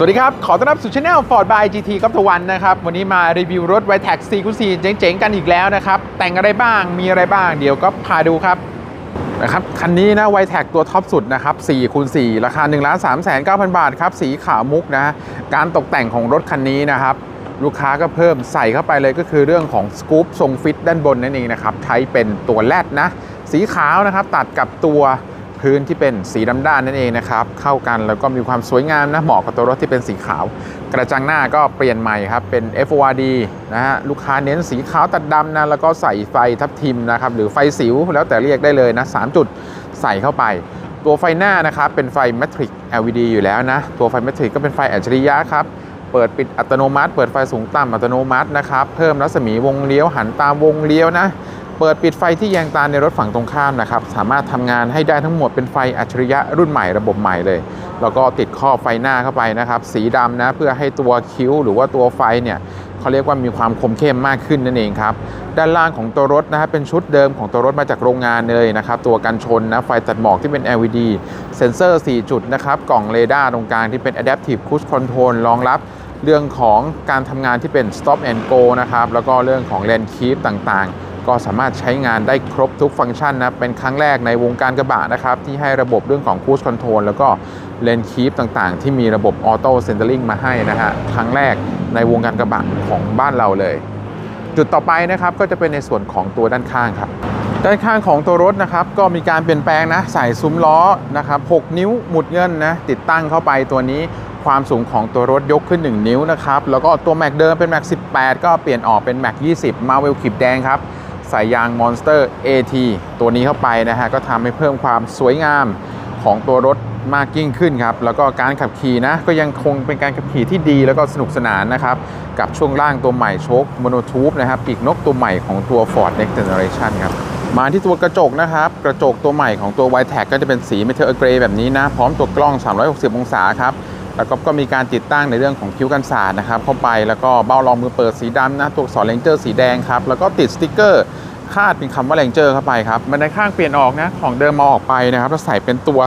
สวัสดีครับ ขอต้อนรับสู่ช anel Ford by GT กับทวันนะครับ วันนี้มารีวิวรถ y t a x 4คูณ4เจ๋งๆ กันอีกแล้วนะครับ แต่งอะไรบ้าง มีอะไรบ้าง เดี๋ยวก็พาดูครับนะครับ คันนี้นะ y t a g ตัวท็อปสุดนะครับ4คูณ4ราคา 1 3 9 0 0 0 บาทครับ สีขาวมุกนะ การตกแต่งของรถคันนี้นะครับ ลูกค้าก็เพิ่มใส่เข้าไปเลยก็คือเรื่องของสกู๊ปทรงฟิตด้านบนนั่นเองนะครับ ใช้เป็นตัวแรดนะ สีขาวนะครับ ตัดกับตัว พื้นที่เป็นสีดำด้านนั่นเองนะครับ เข้ากันแล้วก็มีความสวยงามนะเหมาะกับตัวรถที่เป็นสีขาว กระจังหน้าก็เปลี่ยนใหม่ครับ เป็น FORD นะฮะลูกค้าเน้นสีขาวตัดดำนะแล้วก็ใส่ไฟทับทิมนะครับหรือไฟสิวแล้วแต่เรียกได้เลยนะ3จุดใส่เข้าไปตัวไฟหน้านะครับเป็นไฟ Matrix LED อยู่แล้วนะ ตัวไฟ Matrix ก็เป็นไฟอัจฉริยะครับ เปิดปิดอัตโนมัติ เปิดไฟสูงต่ำอัตโนมัตินะครับ เพิ่มรัศมีวงเลี้ยวหันตามวงเลี้ยวนะ เปิดปิดไฟที่แยงตาในรถฝั่งตรงข้ามนะครับ สามารถทำงานให้ได้ทั้งหมดเป็นไฟอัจฉริยะรุ่นใหม่ระบบใหม่เลย แล้วก็ติดข้อไฟหน้าเข้าไปนะครับ สีดำนะเพื่อให้ตัวคิ้วหรือว่าตัวไฟเนี่ยเขาเรียกว่ามีความคมเข้มมากขึ้นนั่นเองครับ ด้านล่างของตัวรถนะครับเป็นชุดเดิมของตัวรถมาจากโรงงานเลยนะครับ ตัวกันชนนะไฟตัดหมอกที่เป็น LED เซ็นเซอร์ 4 จุดนะครับ กล่องเรดาร์ตรงกลางที่เป็น Adaptive Cruise Control รองรับเรื่องของการทำงานที่เป็น stop and go นะครับแล้วก็เรื่องของ lane keep ต่างๆ ก็สามารถใช้งานได้ครบทุกฟังก์ชันนะ เป็นครั้งแรกในวงการกระบะนะครับ ที่ให้ระบบเรื่องของ cruise control แล้วก็ lane keep ต่างๆ ที่มีระบบ auto centering มาให้นะฮะ ครั้งแรกในวงการกระบะของบ้านเราเลย จุดต่อไปนะครับก็จะเป็นในส่วนของตัวด้านข้างครับด้านข้างของตัวรถนะครับก็มีการเปลี่ยนแปลงนะใส่ซุ้มล้อนะครับ6นิ้วหมุดเงินนะติดตั้งเข้าไปตัวนี้ความสูงของตัวรถยกขึ้น 1 นิ้วนะครับ แล้วก็ตัวแม็กเดิมเป็นแม็ก18 ก็เปลี่ยนออกเป็นแม็ก20 มาเวลขีบแดงครับ ส่ยยาง Monster AT ตัวนี้เข้าไปนะฮะก็ทำให้เพิ่มความสวยงามของตัวรถมากยิ่งขึ้นครับแล้วก็การขับขี่นะก็ยังคงเป็นการขับขี่ที่ดีแล้วก็สนุกสนานนะครับกับช่วงล่างตัวใหม่โชคโมโนทูบนะครับปีกนกตัวใหม่ของตัว Ford Next Generation ครับมาที่ตัวกระจกนะครับ กระจกตัวใหม่ของตัว y t a g ก็จะเป็นสีเมทัลเกรย์แบบนี้นะ พร้อมตัวกล้อง 360 องศาครับ แล้วก็ก็มีการติดตั้งในเรื่องของคิ้วกันสาดนะครับเข้าไปแล้วก็เบ้ารองมือเปิดสีดำนะตัวอักษรเลนเจอร์สีแดงครับแล้วก็ติดสติกเกอร์คาดเป็นคำว่าเลนเจอร์เข้าไปครับบันไดข้างเปลี่ยนออกนะของเดิมมาออกไปนะครับแล้วใส่เป็นตัว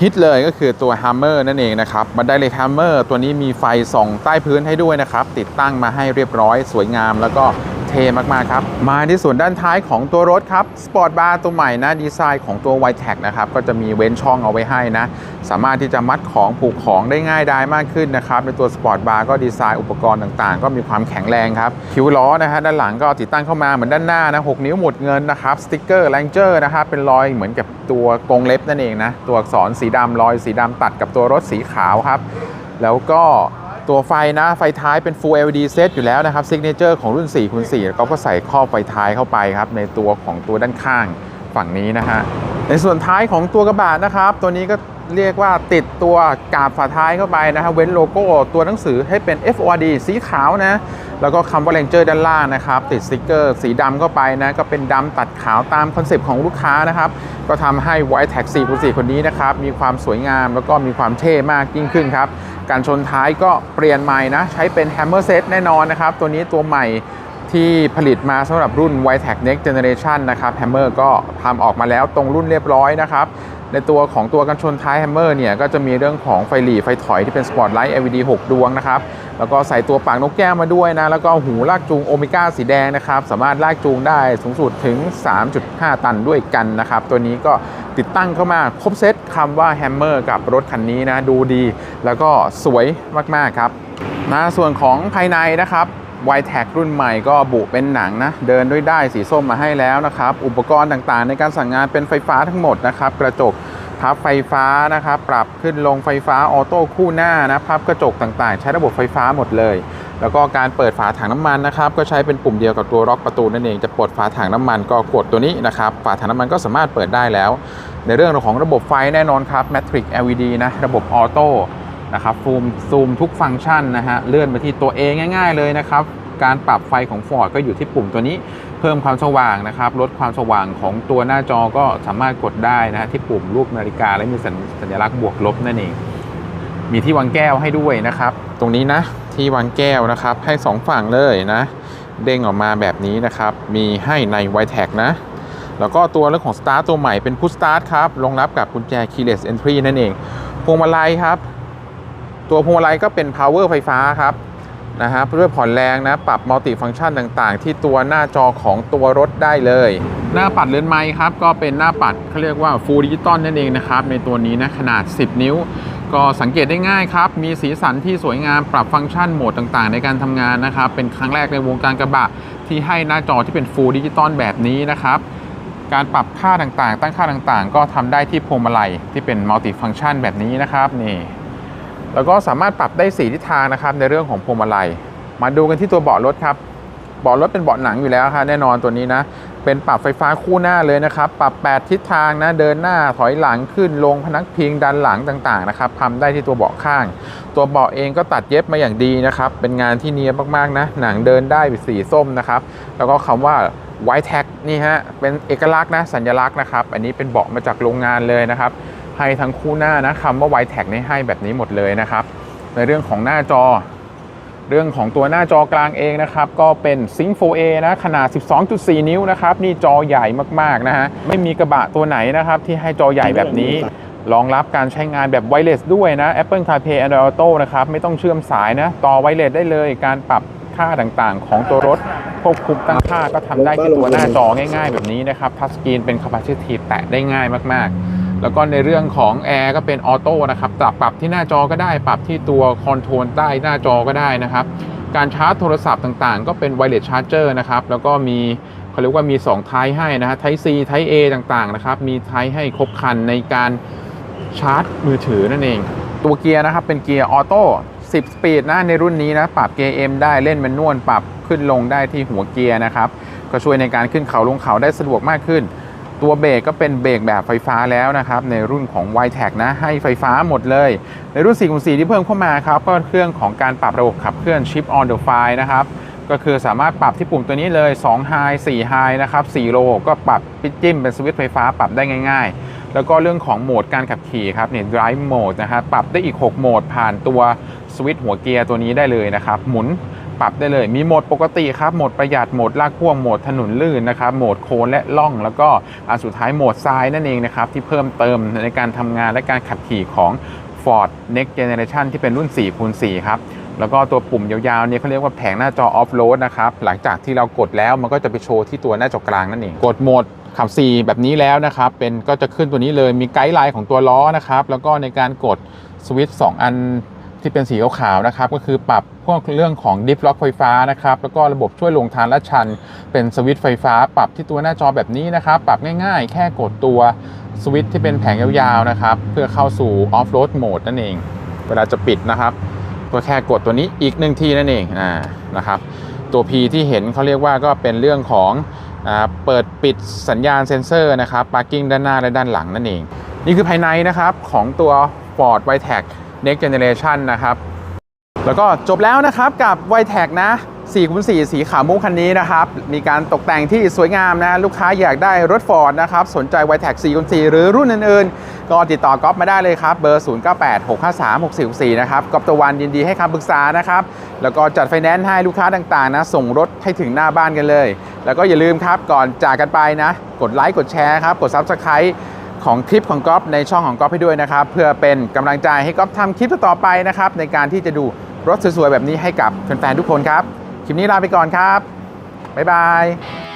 ฮิตเลยก็คือตัว Hammer นั่นเองนะครับบันไดเหล็ก Hammer ตัวนี้มีไฟส่องใต้พื้นให้ด้วยนะครับติดตั้งมาให้เรียบร้อยสวยงาม แล้วก็ เท่มากๆครับ มาที่ส่วนด้านท้ายของตัวรถครับสปอร์ตบาร์ตัวใหม่นะดีไซน์ของตัว y t a g นะครับก็จะมีเว้นช่องเอาไว้ให้นะ สามารถที่จะมัดของผูกของได้ง่ายดายมากขึ้นนะครับในตัวสปอร์ตบาร์ก็ดีไซน์อุปกรณ์ต่างๆ ก็มีความแข็งแรงครับคิ้วล้อนะฮะด้านหลังก็ติดตั้งเข้ามาเหมือนด้านหน้านะ6นิ้วหมุดเงินนะครับสติ๊กเกอร์แรงเจอร์นะครับเป็นรอยเหมือนกับตัวกรงเล็บนั่นเองนะตัวอักษรสีดำรอยสีดำตัดกับตัวรถสีขาวครับ แล้วก็ ตัวไฟนะไฟท้ายเป็น Full LED เซตอยู่แล้วนะครับซิกเนเจอร์ของรุ่น4คูณ4แล้วก็ใส่ข้อบไฟท้ายเข้าไปครับในตัวของตัวด้านข้างฝั่งนี้นะฮะในส่วนท้ายของตัวกระบะนะครับ ตัวนี้ก็เรียกว่าติดตัวกาบฝาท้ายเข้าไปนะฮะเว้นโลโก้ตัวหนังสือให้เป็น FORD สีขาวนะ แล้วก็คำว่า Ranger ด้านล่างนะครับ ติดสติกเกอร์สีดำเข้าไปนะ ก็เป็นดำตัดขาวตามคอนเซปต์ของลูกค้านะครับ ก็ทำให้ White Tag 4คูณ4คนนี้นะครับ มีความสวยงามแล้วก็มีความเท่มากยิ่งขึ้นครับ การชนท้ายก็เปลี่ยนใหม่นะ ใช้เป็น Hammer Set แน่นอนนะครับ ตัวนี้ตัวใหม่ที่ผลิตมาสำหรับรุ่น y t e c Next Generation นะครับ Hammer ก็ทำออกมาแล้วตรงรุ่นเรียบร้อยนะครับ ในตัวของตัวกันชนท้าย Hammer เนี่ยก็จะมีเรื่องของไฟหลีไฟถอยที่เป็น Spotlight LED 6 ดวงนะครับแล้วก็ใส่ตัวปากนกแก้วมาด้วยนะแล้วก็หูลากจูงโอเมก้าสีแดงนะครับสามารถลากจูงได้สูงสุดถึง 3.5 ตันด้วยกันนะครับตัวนี้ก็ติดตั้งเข้ามาครบเซตคำว่า Hammer กับรถคันนี้นะดูดี แล้วก็สวยมากๆครับนะส่วนของภายในนะครับ y t a g รุ่นใหม่ก็บุเป็นหนังนะ เดินด้วยได้สีส้มมาให้แล้วนะครับ อุปกรณ์ต่างๆ ในการสั่งงานเป็นไฟฟ้าทั้งหมดนะครับ กระจกพับไฟฟ้านะครับ ปรับขึ้นลงไฟฟ้าออโต้คู่หน้านะพับกระจกต่างๆ ใช้ระบบไฟฟ้าหมดเลย แล้วก็การเปิดฝาถังน้ำมันนะครับ ก็ใช้เป็นปุ่มเดียวกับตัวล็อกประตูนั่นเอง จะปลดฝาถังน้ำมันก็กดตัวนี้นะครับ ฝาถังน้ำมันก็สามารถเปิดได้แล้ว ในเรื่องของระบบไฟแน่นอนครับ Matrix LED นะ ระบบออโต้ นะครับฟูมซูมทุกฟังก์ชันนะฮะเลื่อนไปที่ตัวเองง่าย ๆ เลยนะครับ การปรับไฟของ Ford ก็อยู่ที่ปุ่มตัวนี้เพิ่มความสว่างนะครับลดความสว่างของตัวหน้าจอก็สามารถกดได้นะฮะที่ปุ่มรูปนาฬิกาและมีสัญสญลักษณ์บวกลบนั่นเองมีที่วางแก้วให้ด้วยนะครับ ตรงนี้นะที่วางแก้วนะครับ ให้สองฝั่งเลยนะ เด้งออกมาแบบนี้นะครับ มีให้ใน y t a g นะ แล้วก็ตัวเรื่องของ Start ตัวใหม่เป็น Push Start ครับรองรับกับกุญแจ Keyless Entry นั่นเองพวงมาลัยครับ ตัวพวงมาลัยก็เป็น power ไฟฟ้าครับนะฮะด้วยผ่อนแรงนะปรับมัลติฟัง c t ชันต่างๆ ที่ตัวหน้าจอของตัวรถได้เลย หน้าปัดเรือนไม้ครับ ก็เป็นหน้าปัดเขาเรียกว่า Full Digital นั่นเองนะครับ ในตัวนี้นะขนาด 10 นิ้ว ก็สังเกตได้ง่ายครับ มีสีสันที่สวยงามปรับฟังก์ชันโหมดต่างๆ ในการทำงานนะครับ เป็นครั้งแรกในวงการกระบะที่ให้หน้าจอที่เป็น Full Digital แบบนี้นะครับการปรับค่าต่างๆ ตั้งค่าต่างๆ ก็ทำได้ที่พวงมาลัยที่เป็นมัลติฟัง c t ชันแบบนี้นะครับนี่ แล้วก็สามารถปรับได้สีทิศทางนะครับในเรื่องของพวงมาลัย มาดูกันที่ตัวเบาะรถครับเบาะรถเป็นเบาะหนังอยู่แล้วครับแน่นอนตัวนี้นะเป็นปรับไฟฟ้าคู่หน้าเลยนะครับ ปรับ 8 ทิศทางนะ เดินหน้าถอยหลังขึ้นลงพนักพิงดันหลังต่างๆนะครับทำได้ที่ตัวเบาะข้าง ตัวเบาะเองก็ตัดเย็บมาอย่างดีนะครับ เป็นงานที่เนียบมากๆนะ หนังเดินได้สีส้มนะครับ แล้วก็คำว่า White Tag นี่ฮะ เป็นเอกลักษณ์นะ สัญลักษณ์นะครับ อันนี้เป็นเบาะมาจากโรงงานเลยนะครับ ให้ทั้งคู่หน้านะคำว่า White Tag นี่ให้แบบนี้หมดเลยนะครับ ในเรื่องของหน้าจอ เรื่องของตัวหน้าจอกลางเองนะครับ ก็เป็น Sync 4A นะขนาด 12.4 นิ้วนะครับ นี่จอใหญ่มากๆนะฮะไม่มีกระบะตัวไหนนะครับ ที่ให้จอใหญ่แบบนี้รองรับการใช้งานแบบไวเลสด้วยนะ Apple CarPlay Android Auto นะครับ ไม่ต้องเชื่อมสายนะ ต่อไวเลสได้เลยการปรับค่าต่างๆ ของตัวรถ ควบคุมตั้งค่าก็ทำได้ที่ตัวหน้าจอง่ายๆ แบบนี้นะครับทัชสกรีนเป็น Capacitive แตะได้ง่ายมากๆ แล้วก็ในเรื่องของแอร์ก็เป็นออโต้นะครับปรับปรับที่หน้าจอก็ได้ปรับที่ตัวคอนโทรลใต้หน้าจอก็ได้นะครับ การชาร์จโทรศัพท์ต่างๆ ก็เป็น Wireless Charger นะครับ แล้วก็มีเขาเรียกว่ามี2ไทป์ให้นะฮะ Type C Type A ต่างๆนะครับ มีไทป์ให้ครบคันในการชาร์จมือถือนั่นเอง ตัวเกียร์นะครับเป็นเกียร์ออโต้10 สปีดนะในรุ่นนี้นะปรับเกียร์ M ได้เล่นแมนนวลปรับขึ้นลงได้ที่หัวเกียร์นะครับ ก็ช่วยในการขึ้นเขาลงเขาได้สะดวกมากขึ้น ตัวเบรกก็เป็นเบรกแบบไฟฟ้าแล้วนะครับ ในรุ่นของ y t e c นะให้ไฟฟ้าหมดเลย ในรุ่น4 4 ที่เพิ่มเข้ามาครับ ก็เครื่องของการปรับระบบขับเคลื่อน Chip on the fly นะครับ ก็คือสามารถปรับที่ปุ่มตัวนี้เลย 2 High 4 High นะครับ4 Low ก็ปรับปิดจิ้มเป็นสวิตช์ไฟฟ้าปรับได้ง่าย ๆ แล้วก็เรื่องของโหมดการขับขี่ครับเนี่ย Drive Mode นะครับปรับได้อีก 6 โหมดผ่านตัวสวิตช์หัวเกียร์ตัวนี้ได้เลยนะครับหมุน ปรับได้เลย มีโหมดปกติครับโหมดประหยัดโหมดลากพ่วงโหมดถนนลื่นนะครับโหมดโค้งและล่อง แล้วก็อันสุดท้ายโหมดทรายนั่นเองนะครับที่เพิ่มเติมในการทำงานและการขับขี่ของ Ford Next Generation ที่เป็นรุ่น4คูณ4ครับแล้วก็ตัวปุ่มยาวๆเนี่ยเขาเรียกว่าแผงหน้าจอออฟโรดนะครับ หลังจากที่เรากดแล้วมันก็จะไปโชว์ที่ตัวหน้าจอกลางนั่นเอง กดโหมดขับ 4 แบบนี้แล้วนะครับ เป็นก็จะขึ้นตัวนี้เลยมีไกด์ไลน์ของตัวล้อนะครับ แล้วก็ในการกดสวิตช์2อัน ที่เป็นสีขาวๆนะครับ ก็คือปรับพวกเรื่องของดิฟล็อกไฟฟ้านะครับ แล้วก็ระบบช่วยลงทางลาดชัน เป็นสวิตช์ไฟฟ้า ปรับที่ตัวหน้าจอแบบนี้นะครับ ปรับง่ายๆ แค่กดตัวสวิตช์ที่เป็นแผงยาวๆนะครับ เพื่อเข้าสู่ออฟโรดโหมดนั่นเอง เวลาจะปิดนะครับก็แค่กดตัวนี้อีกหนึ่งทีนั่นเองอ่านะครับ ตัว P ที่เห็นเขาเรียกว่าก็เป็นเรื่องของอ่าเปิดปิดสัญญาณเซ็นเซอร์นะครับ parking ด้านหน้าและด้านหลังนั่นเอง นี่คือภายในนะครับของตัว Ford w i t e c Next Generation นะครับ แล้วก็จบแล้วนะครับกับ w i t e c นะ4คูณ4สีขาวมุกคันนี้นะครับ มีการตกแต่งที่สวยงามนะ ลูกค้าอยากได้รถ Ford นะครับ สนใจ w i t e c 4คูณ4หรือรุ่นอื่นๆ ก็ติดต่อก๊อฟมาได้เลยครับ เบอร์ 0986536464 นะครับก๊อฟตะวันยินดีให้คำปรึกษานะครับ แล้วก็จัดไฟแนนซ์ให้ลูกค้าต่างๆนะ ส่งรถให้ถึงหน้าบ้านกันเลย แล้วก็อย่าลืมครับก่อนจากกันไปนะ กดไลค์กดแชร์ครับกด Subscribe ของคลิปของก๊อฟในช่องของก๊อฟให้ด้วยนะครับ เพื่อเป็นกำลังใจให้ก๊อฟทำคลิปต่อไปนะครับ ในการที่จะดูรถสวยๆแบบนี้ให้กับแฟนๆทุกคนครับ คลิปนี้ลาไปก่อนครับบ๊ายบาย